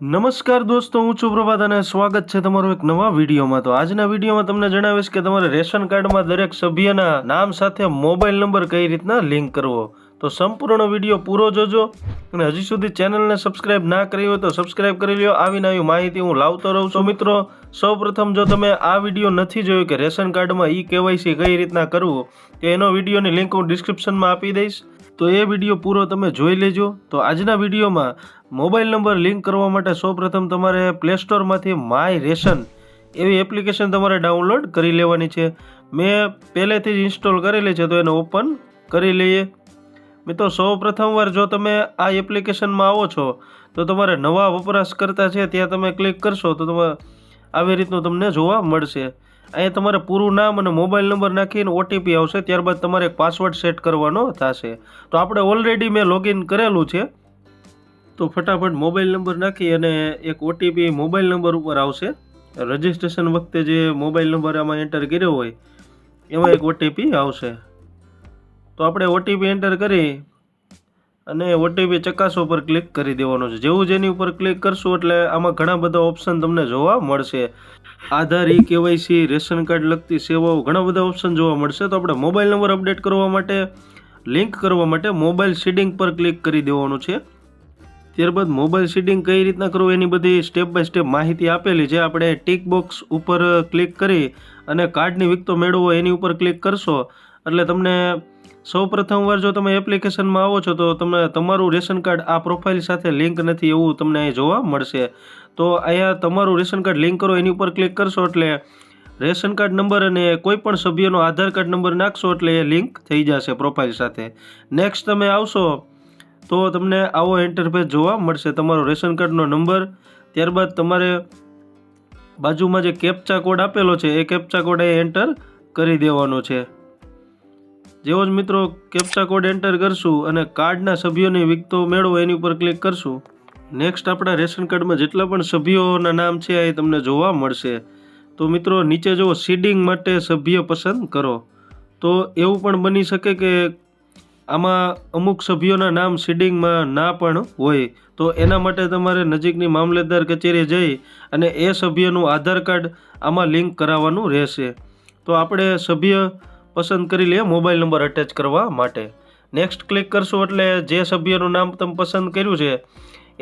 નમસ્કાર દોસ્તો, હું છું પ્રભાત અને સ્વાગત છે તમારું એક નવા વિડીયોમાં. તો આજના વિડીયોમાં તમને જણાવીશ કે તમારે રેશન કાર્ડમાં દરેક સભ્યના નામ સાથે મોબાઈલ નંબર કઈ રીતના લિંક કરવો. તો સંપૂર્ણ વીડિયો પૂરો જોજો અને હજી સુધી ચેનલને સબસ્ક્રાઇબ ના કરી હોય તો સબસ્ક્રાઇબ કરી લ્યો. આવી માહિતી હું લાવતો રહું છું. મિત્રો સૌપ્રથમ જો તમે આ વીડિયો નથી જોયો કે રેશન કાર્ડમાં ઈ કેવાયસી કઈ રીતના કરવું, તો એનો વિડીયોની લિંક હું ડિસ્ક્રિપ્શનમાં આપી દઈશ. તો એ વીડિયો પૂરો તમે જોઈ લેજો. તો આજના વિડીયોમાં મોબાઈલ નંબર લિંક કરવા માટે સૌપ્રથમ તમારે પ્લે સ્ટોરમાંથી માય રેશન એવી એપ્લિકેશન તમારે ડાઉનલોડ કરી લેવાની છે. મેં પહેલેથી જ ઇન્સ્ટોલ કરેલી છે તો એને ઓપન કરી લઈએ. મિત્રો સૌ પ્રથમવાર જો તમે આ એપ્લિકેશનમાં આવો છો, તો તમારે નવા વપરાશકર્તા છે ત્યાં તમે ક્લિક કરશો તો તમે આવી રીતનું તમને જોવા મળશે. અહીંયા તમારે પૂરું નામ અને મોબાઈલ નંબર નાખીને ઓટીપી આવશે, ત્યારબાદ તમારે એક પાસવર્ડ સેટ કરવાનો થશે. તો આપણે ઓલરેડી મેં લોગિન કરેલું છે. તો ફટાફટ મોબાઈલ નંબર નાખી અને એક ઓટીપી મોબાઈલ નંબર ઉપર આવશે. રજિસ્ટ્રેશન વખતે જે મોબાઈલ નંબર આમાં એન્ટર કર્યો હોય, એમાં એક ઓટીપી આવશે. તો આપણે ઓટીપી એન્ટર કરી. અને ઓટીપી ચકાસો પર ક્લિક કરી દેવાનું છે. જેવું જેની ઉપર ક્લિક કરશું એટલે આમાં ઘણા બધા ઓપ્શન તમને જોવા મળશે. Aadhaar e KYC ration card લગતી સેવાઓ, ઘણા બધા ઓપ્શન જોવા મળશે. તો આપણે મોબાઈલ નંબર અપડેટ કરવા માટે લિંક કરવા માટે મોબાઈલ સીડિંગ પર ક્લિક કરી દેવાનું છે. ત્યારબાદ મોબાઈલ સીડિંગ કઈ રીતના કરવું એની બધી સ્ટેપ બાય સ્ટેપ માહિતી આપેલી છે. આપણે ટીક બોક્સ ઉપર ક્લિક કરી અને કાર્ડની વિગતો મેળવો, એની ઉપર ક્લિક કરશો. એટલે તમને સૌ પ્રથમવાર જો તમે એપ્લિકેશનમાં આવો છો તો તમે તમારું રેશન કાર્ડ આ પ્રોફાઇલ સાથે લિંક નથી એવું તમને અહીં જોવા મળશે. તો અહીંયા તમારું રેશન કાર્ડ લિંક કરો, એની ઉપર ક્લિક કરશો એટલે રેશન કાર્ડ નંબર અને કોઈ પણ સભ્યનો આધાર કાર્ડ નંબર નાખશો એટલે એ લિંક થઈ જશે પ્રોફાઇલ સાથે. નેક્સ્ટ તમે આવશો તો તમને આવો ઇન્ટરફેસ જોવા મળશે. તમારો રેશન કાર્ડનો નંબર, ત્યારબાદ તમારે બાજુમાં જે કેપ્ચા કોડ આપેલો છે, એ કેપ્ચા કોડ એ એન્ટર કરી દેવાનો છે. જેવો જ મિત્રો કેપ્ચા કોડ એન્ટર કરશું અને કાર્ડના સભ્યોની વિગતો મેળવો, એની ઉપર ક્લિક કરશું. નેક્સ્ટ આપણા રેશન કાર્ડમાં જેટલા પણ સભ્યોના નામ છે, એ તમને જોવા મળશે. તો મિત્રો, નીચે જુઓ સીડિંગ માટે સભ્ય પસંદ કરો. તો એવું પણ બની શકે કે આમાં અમુક સભ્યોના નામ સીડિંગમાં ના પણ હોય. તો એના માટે તમારે નજીકની મામલતદાર કચેરીએ જઈ અને એ સભ્યનું આધાર કાર્ડ આમાં લિંક કરાવવાનું રહેશે. તો આપણે સભ્ય પસંદ કરી લે મોબાઈલ નંબર અટેચ કરવા માટે. નેક્સ્ટ ક્લિક કરશો એટલે જે સભ્યનું નામ તમે પસંદ કર્યું છે,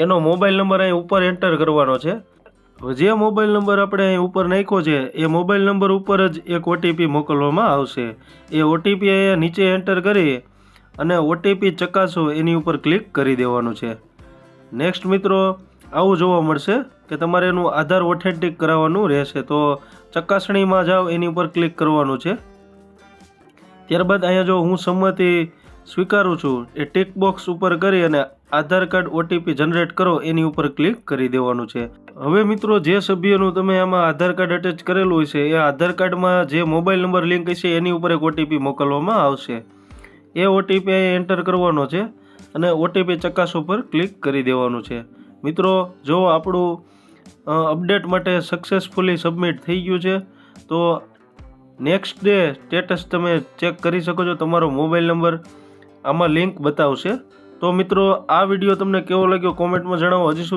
એનો મોબાઈલ નંબર અહીં ઉપર એન્ટર કરવાનો છે. જે મોબાઈલ નંબર આપણે અહીં ઉપર નાખ્યો છે, એ મોબાઈલ નંબર ઉપર જ એક ઓટીપી મોકલવામાં આવશે. એ ઓટીપી અહીંયા નીચે એન્ટર કરી અને ઓટીપી ચકાસો, એની ઉપર ક્લિક કરી દેવાનું છે. નેક્સ્ટ મિત્રો, આવું જોવા મળશે કે તમારે એનું આધાર ઓથેન્ટિક કરાવવાનું રહેશે. તો ચકાસણીમાં જાઓ, એની ઉપર ક્લિક કરવાનું છે. ત્યારબાદ અહીંયા જો હું સંમતિ સ્વીકારું છું, એ ટિક બોક્સ ઉપર કરી અને આધાર કાર્ડ ઓટીપી જનરેટ કરો, એની ઉપર ક્લિક કરી દેવાનું છે. હવે મિત્રો, જે સભ્યનું તમે આમાં આધાર કાર્ડ અટેચ કરેલું હોય છે એ આધાર કાર્ડમાં જે મોબાઈલ નંબર લિંક હશે, એની ઉપર એક ઓટીપી મોકલવામાં આવશે. એ ઓટીપી અહીં એન્ટર કરવાનો છે અને ઓટીપી ચકાસ ઉપર ક્લિક કરી દેવાનું છે. મિત્રો, જો આપણું અપડેટ માટે સક્સેસફુલી સબમિટ થઈ ગયું છે, તો નેક્સ્ટ ડે સ્ટેટસ તમે ચેક કરી શકો છો. તમારો મોબાઈલ નંબર આમાં લિંક બતાવશે. તો મિત્રો, આ વીડિયો તમને કેવો લાગ્યો કોમેન્ટમાં જણાવો. હજી સુધી